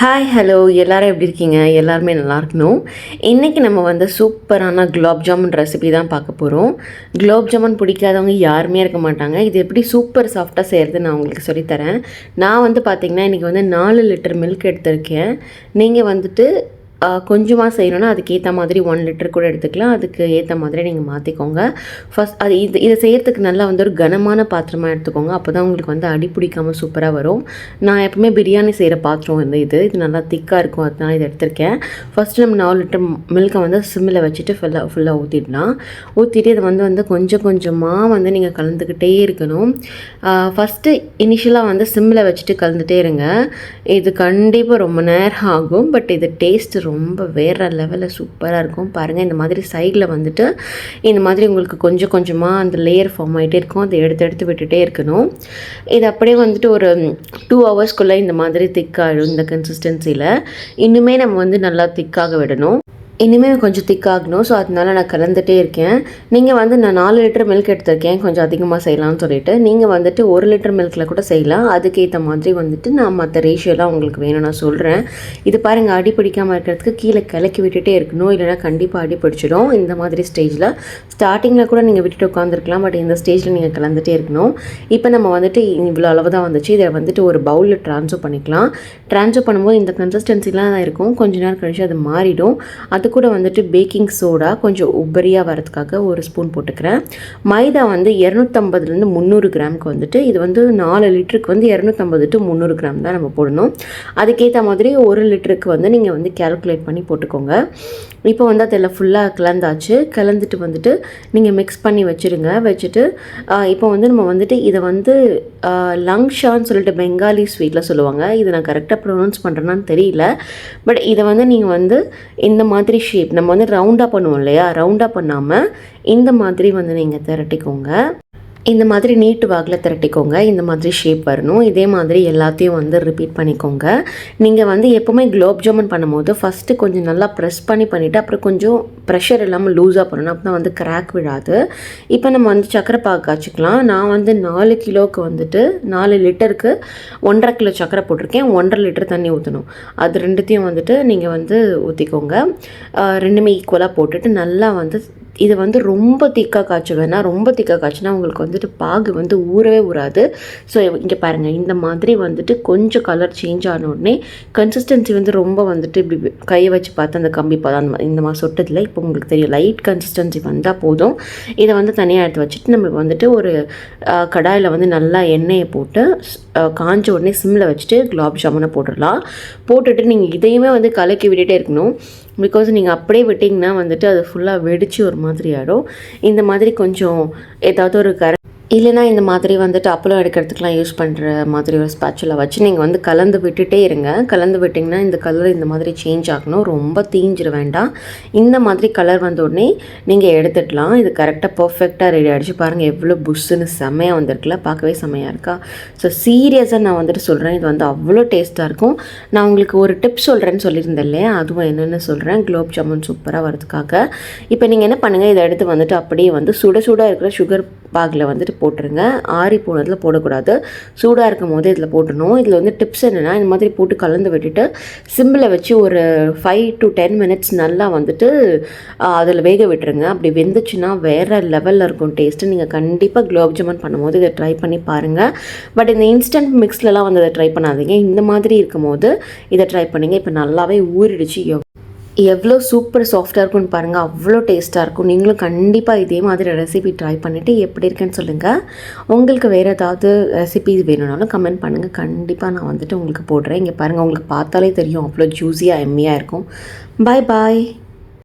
Hi hello எல்லோரும் எப்படி இருக்கீங்க? எல்லாருமே நல்லா இருக்கணும். இன்றைக்கி நம்ம வந்து சூப்பரான குலாப் ஜாமுன் ரெசிபி தான் பார்க்க போகிறோம் குலாப் ஜாமுன் பிடிக்காதவங்க யாருமே இருக்க மாட்டாங்க. இது எப்படி சூப்பர் சாஃப்டாக செய்கிறது நான் உங்களுக்கு சொல்லித்தரேன். நான் வந்து பார்த்திங்கன்னா இன்றைக்கி வந்து நாலு லிட்டர் மில்க் எடுத்திருக்கேன். நீங்கள் வந்துட்டு கொஞ்சமாக செய்யணுன்னா அதுக்கேற்ற மாதிரி ஒன் லிட்டர் கூட எடுத்துக்கலாம். அதுக்கு ஏற்ற மாதிரி நீங்கள் மாற்றிக்கோங்க ஃபஸ்ட் அது இது இதை செய்கிறதுக்கு நல்லா வந்து ஒரு கனமான பாத்திரமாக எடுத்துக்கோங்க. அப்போ தான் உங்களுக்கு வந்து அடி பிடிக்காமல் சூப்பராக வரும். நான் எப்பவுமே பிரியாணி செய்கிற பாத்திரம் வந்து இது. இது நல்லா திக்காக இருக்கும். அதனால இதை எடுத்திருக்கேன். ஃபஸ்ட்டு நம்ம நாலு லிட்டர் மில்கை வந்து சிம்மில் வச்சுட்டு ஃபுல்லாக ஃபுல்லாக ஊற்றிடலாம் ஊற்றிட்டு இதை வந்து வந்து கொஞ்சம் கொஞ்சமாக வந்து நீங்கள் கலந்துக்கிட்டே இருக்கணும். ஃபஸ்ட்டு இனிஷியலாக வந்து சிம்மில் வச்சுட்டு கலந்துகிட்டே இருங்க. இது கண்டிப்பாக ரொம்ப நேரம் ஆகும். பட் இது டேஸ்ட் ரொம்ப வேறு லெவலில் சூப்பராக இருக்கும். பாருங்கள் இந்த மாதிரி சைடில் வந்துட்டு இந்த மாதிரி உங்களுக்கு கொஞ்சம் கொஞ்சமாக அந்த லேயர் ஃபார்ம் ஆகிட்டே இருக்கும். அதை எடுத்து எடுத்து விட்டுட்டே இருக்கணும். இது அப்படியே வந்துட்டு ஒரு டூ ஹவர்ஸ்க்குள்ளே இந்த மாதிரி திக்காகிடும் இந்த கன்சிஸ்டன்சியில் இன்னுமே நம்ம வந்து நல்லா திக்காக விடணும். இனிமேல் கொஞ்சம் திக்காகணும் ஸோ அதனால நான் கலந்துகிட்டே இருக்கேன். நீங்கள் வந்து நான் நாலு லிட்டர் மில்க் எடுத்திருக்கேன். கொஞ்சம் அதிகமாக செய்யலாம்னு சொல்லிட்டு. நீங்கள் வந்துட்டு ஒரு லிட்டர் மில்கில் கூட செய்யலாம். அதுக்கேற்ற மாதிரி வந்துட்டு நான் மற்ற ரேஷியோலாம் உங்களுக்கு வேணும் நான் சொல்கிறேன் இது பாருங்கள் அடி பிடிக்காமல் இருக்கிறதுக்கு கீழே கிளக்கி விட்டுட்டே இருக்கணும். இல்லைனா கண்டிப்பாக அடி பிடிச்சிடும். இந்த மாதிரி ஸ்டேஜில் ஸ்டார்டிங்கில் கூட நீங்கள் விட்டுட்டு உட்காந்துருக்கலாம் பட் இந்த ஸ்டேஜில் நீங்கள் கலந்துகிட்டே இருக்கணும். இப்போ நம்ம வந்துட்டு இவ்வளோ அளவு தான் வந்துச்சு. இதை வந்துட்டு ஒரு பவுலில் ட்ரான்ஸ்ஃபர் பண்ணிக்கலாம். ட்ரான்ஸ்ஃபர் பண்ணும்போது இந்த கன்சிஸ்டன்சிலாம் தான் இருக்கும். கொஞ்ச நேரம் கழிச்சு அது மாறிடும். அது கூட வந்துட்டு பேக்கிங் சோடா கொஞ்சம் உபரியாக வரதுக்காக ஒரு ஸ்பூன் போட்டுக்கிறேன். மைதா வந்து இரநூத்தம்பதுலேருந்து முந்நூறு கிராமுக்கு வந்துட்டு இது வந்து நாலு லிட்டருக்கு வந்து இரநூத்தம்பது டு முந்நூறு கிராம் தான் நம்ம போடணும். அதுக்கேற்ற மாதிரி ஒரு லிட்டருக்கு வந்து நீங்கள் வந்து கேல்குலேட் பண்ணி போட்டுக்கோங்க. இப்போ வந்து அதில் ஃபுல்லாக கலந்தாச்சு. கலந்துட்டு வந்துட்டு நீங்கள் மிக்ஸ் பண்ணி வச்சுருங்க. வச்சுட்டு இப்போ வந்து நம்ம வந்துட்டு இதை வந்து லங்ஷான்னு சொல்லிட்டு பெங்காலி ஸ்வீட்டில் சொல்லுவாங்க. இதை நான் கரெக்டாக ப்ரொனவுன்ஸ் பண்ணுறேன்னு தெரியல. பட் இதை வந்து நீங்கள் வந்து இந்த மாதிரி ஷேப் நம்ம வந்து ரவுண்டாக பண்ணுவோம் இல்லையா? ரவுண்டாக பண்ணாமல் இந்த மாதிரி வந்து நீங்கள் திரட்டிக்கோங்க. இந்த மாதிரி நீட்டு வாக்கில் திரட்டிக்கோங்க. இந்த மாதிரி ஷேப் வரணும். இதே மாதிரி எல்லாத்தையும் வந்து ரிப்பீட் பண்ணிக்கோங்க. நீங்கள் வந்து எப்போவுமே குலோப் ஜாமுன் பண்ணும்போது ஃபஸ்ட்டு கொஞ்சம் நல்லா ப்ரெஸ் பண்ணி பண்ணிவிட்டு அப்புறம் கொஞ்சம் ப்ரெஷர் இல்லாமல் லூஸாக பண்ணணும். அப்போ வந்து கிராக் விழாது. இப்போ நம்ம வந்து சக்கரை பாகு காய்ச்சிக்கலாம். நான் வந்து நாலு கிலோவுக்கு வந்துட்டு நாலு லிட்டருக்கு ஒன்றரை கிலோ சக்கரை போட்டிருக்கேன். ஒன்றரை லிட்டர் தண்ணி ஊற்றணும் அது ரெண்டுத்தையும் வந்துட்டு நீங்கள் வந்து ஊற்றிக்கோங்க ரெண்டுமே ஈக்குவலாக போட்டுட்டு நல்லா வந்து இது வந்து ரொம்ப திக்காக காய்ச்ச வேணால் ரொம்ப திக்காக காய்ச்சினா உங்களுக்கு வந்துட்டு பாகு வந்து ஊறவே ஊறாது. ஸோ இங்கே பாருங்கள் இந்த மாதிரி வந்துட்டு கொஞ்சம் கலர் சேஞ்ச் ஆன உடனே கன்சிஸ்டன்சி வந்து ரொம்ப வந்துட்டு இப்படி கையை வச்சு பார்த்து அந்த கம்பி பதம் இந்த மாதிரி சொட்டதில் இப்போ உங்களுக்கு தெரியும் லைட் கன்சிஸ்டன்சி வந்தால் போதும். இதை வந்து தனியாக எடுத்து வச்சுட்டு நம்ம வந்துட்டு ஒரு கடாயில் வந்து நல்லா எண்ணெயை போட்டு காஞ்ச உடனே சிம்மில் வச்சுட்டு குலாப் ஜாமுனை போட்டுடலாம். போட்டுட்டு நீங்கள் இதையுமே வந்து கலக்கி விட்டுட்டே இருக்கணும். பிகாஸ் நீங்கள் அப்படியே விட்டிங்கன்னா வந்துட்டு அது ஃபுல்லாக வெடித்து ஒரு மாதிரி ஆகிடும் இந்த மாதிரி கொஞ்சம் ஏதாவது ஒரு கர இல்லைனா இந்த மாதிரி வந்துட்டு அப்பளம் எடுக்கிறதுக்கெலாம் யூஸ் பண்ணுற மாதிரி ஒரு ஸ்பேச்சுல வச்சு நீங்கள் வந்து கலந்து விட்டுட்டே இருங்க. கலந்து விட்டிங்கன்னா இந்த கலர் இந்த மாதிரி சேஞ்ச் ஆகணும். ரொம்ப தீஞ்சிட வேண்டாம். இந்த மாதிரி கலர் வந்த உடனே நீங்கள் எடுத்துடலாம். இது கரெக்டாக பர்ஃபெக்டாக ரெடி ஆகிடுச்சு பாருங்கள் எவ்வளோ புஷ்ஷுன்னு செம்மையாக வந்திருக்குல்ல. பார்க்கவே செம்மையாக இருக்கா? ஸோ சீரியஸாக நான் வந்துட்டு சொல்கிறேன் இது வந்து அவ்வளோ டேஸ்ட்டாக இருக்கும். நான் உங்களுக்கு ஒரு டிப் சொல்கிறேன்னு சொல்லியிருந்தேன் இல்லையா? அதுவும் என்னென்னு சொல்கிறேன் குலோப் ஜாமுன் சூப்பராக வரதுக்காக இப்போ நீங்கள் என்ன பண்ணுங்கள் இதை எடுத்து வந்துட்டு அப்படியே வந்து சுட சுடாக இருக்கிற சுகர் பாகில் வந்துட்டு போட்டுருங்க. ஆறி போனதில் போடக்கூடாது. சூடாக இருக்கும் போது இதில் போட்டுடணும் இதில் வந்து டிப்ஸ் என்னென்னா இந்த மாதிரி போட்டு கலந்து விட்டுட்டு சிம்பிளை வச்சு ஒரு ஃபைவ் டு டென் மினிட்ஸ் நல்லா வந்துட்டு அதில் வேக விட்டுருங்க. அப்படி வெந்துச்சுன்னா வேறு லெவலில் இருக்கும் டேஸ்ட்டு நீங்கள் கண்டிப்பாக குலோப் ஜாமுன் பண்ணும்போது இதை ட்ரை பண்ணி பாருங்கள் பட் இந்த இன்ஸ்டன்ட் மிக்ஸ்லலாம் வந்து அதை ட்ரை பண்ணாதீங்க. இந்த மாதிரி இருக்கும் போது இதை ட்ரை பண்ணிங்க. இப்போ நல்லாவே ஊறிடுச்சு. எவ்வளோ சூப்பர் சாஃப்டாக இருக்கும்னு பாருங்கள் அவ்வளோ டேஸ்ட்டாக இருக்கும். நீங்களும் கண்டிப்பாக இதே மாதிரி ரெசிபி ட்ரை பண்ணிவிட்டு எப்படி இருக்குன்னு சொல்லுங்கள் உங்களுக்கு வேறு ஏதாவது ரெசிபி வேணும்னாலும் கமெண்ட் பண்ணுங்கள் கண்டிப்பாக நான் வந்துட்டு உங்களுக்கு போடுறேன். இங்கே பாருங்கள் உங்களுக்கு பார்த்தாலே தெரியும். அவ்வளோ ஜூஸியாக எம்மியாக இருக்கும். பாய் பாய்